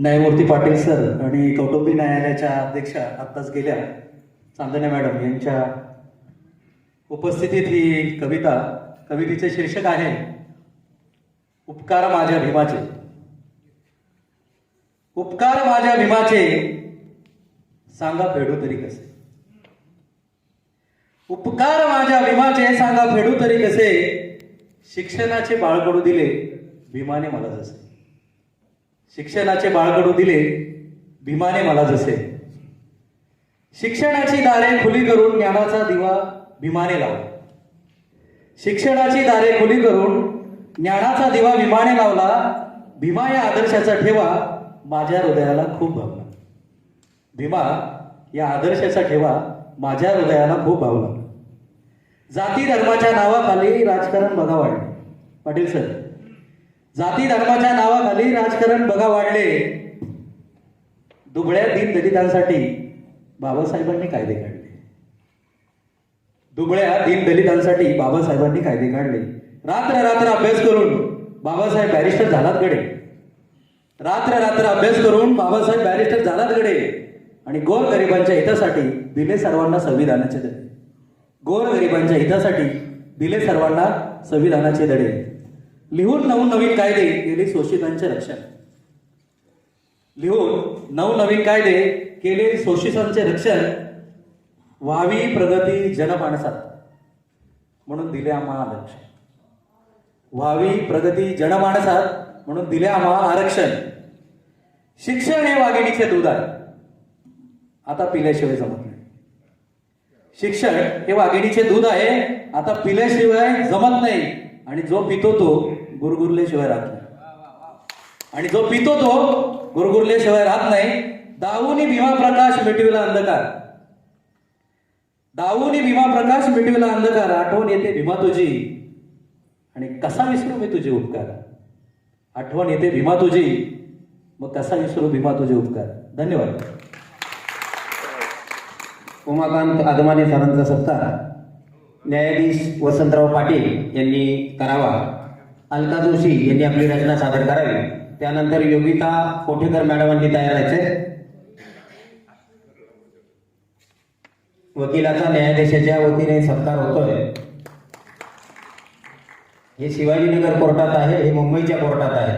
न्यायमूर्ती पाटील सर आणि कौटुंबिक न्यायालयाच्या अध्यक्षा आत्ताच गेल्या. चांदण्या मॅडम यांच्या उपस्थितीत ही कविता कवितेचे शीर्षक आहे उपकार माझ्या भीमाचे. उपकार माझ्या भीमाचे. सांगा फेडू तरी कसे. उपकार माझ्या भीमाचे सांगा फेडू तरी कसे. शिक्षणाचे बाळकडू दिले भीमाने मला जसे. शिक्षणाचे बाळकडू दिले भीमाने मला जसे. शिक्षणाची दारे खुली करून ज्ञानाचा दिवा भीमाने लावला. शिक्षणाची दारे खुली करून ज्ञानाचा दिवा भीमाने लावला भीमा या आदर्शाचा ठेवा माझ्या हृदयाला खूप भावला. भीमा या आदर्शाचा ठेवा माझ्या हृदयाला खूप भावला. जाती धर्माच्या नावाखाली राजकारण बघा वाढले. पाटील सर. जाती धर्माच्या नावाखाली राजकारण बघा वाढले. दुबळ्या दीन दलितांसाठी बाबासाहेबांनी कायदे काढले. दुबळ्या दीन दलितांसाठी बाबासाहेबांनी कायदे काढले. रात्र रात्र अभ्यास करून बाबासाहेब बॅरिस्टर झालात गडे. रात्र रात्र अभ्यास करून बाबासाहेब बॅरिस्टर झालात गडे. आणि गोर गरिबांच्या हितासाठी दिले सर्वांना संविधानाचे धडे. गोर गरिबांच्या हितासाठी दिले सर्वांना संविधानाचे धडे. लिहून नवनवीन कायदे केले शोषितांचे रक्षण. लिहून नवनवीन कायदे केले शोषितांचे रक्षण. व्हावी प्रगती जनमानसात. म्हणून दिले आम्हा आरक्षण व्हावी प्रगती जनमानसात म्हणून दिले आम्हाला आरक्षण. शिक्षण हे वाघिणीचे दूध आहे. आता पिल्याशिवाय जमत नाही. शिक्षण हे वाघिणीचे दूध आहे. आता पिल्याशिवाय जमत नाही. आणि जो पितो तो गुरगुरल्याशिवाय राहत नाही. आणि जो पितो तो गुरगुरल्याशिवाय राहत नाही. दाऊनी भीमा प्रकाश मिटविला अंधकार. दाऊनी भीमा प्रकाश मिटविला अंधकार. आठवण येते भीमा तुझी. आणि कसा विसरू मी तुझे उपकार? आठवण येते भीमा तुझी. मग कसा विसरू भीमा तुझे उपकार? धन्यवाद. उमाकांत आदमाने सरांचा सत्कार. न्यायाधीश वसंतराव पाटील यांनी करावा. अलका जोशी यांनी आपली रचना सादर करावी. त्यानंतर योगिता कोठेकर मॅडमांनी तयार व्हायचे वकिलाचा न्यायाधीशाच्या वतीने सत्कार होतोय. हे शिवाजीनगर कोर्टात आहे हे मुंबईच्या कोर्टात आहे.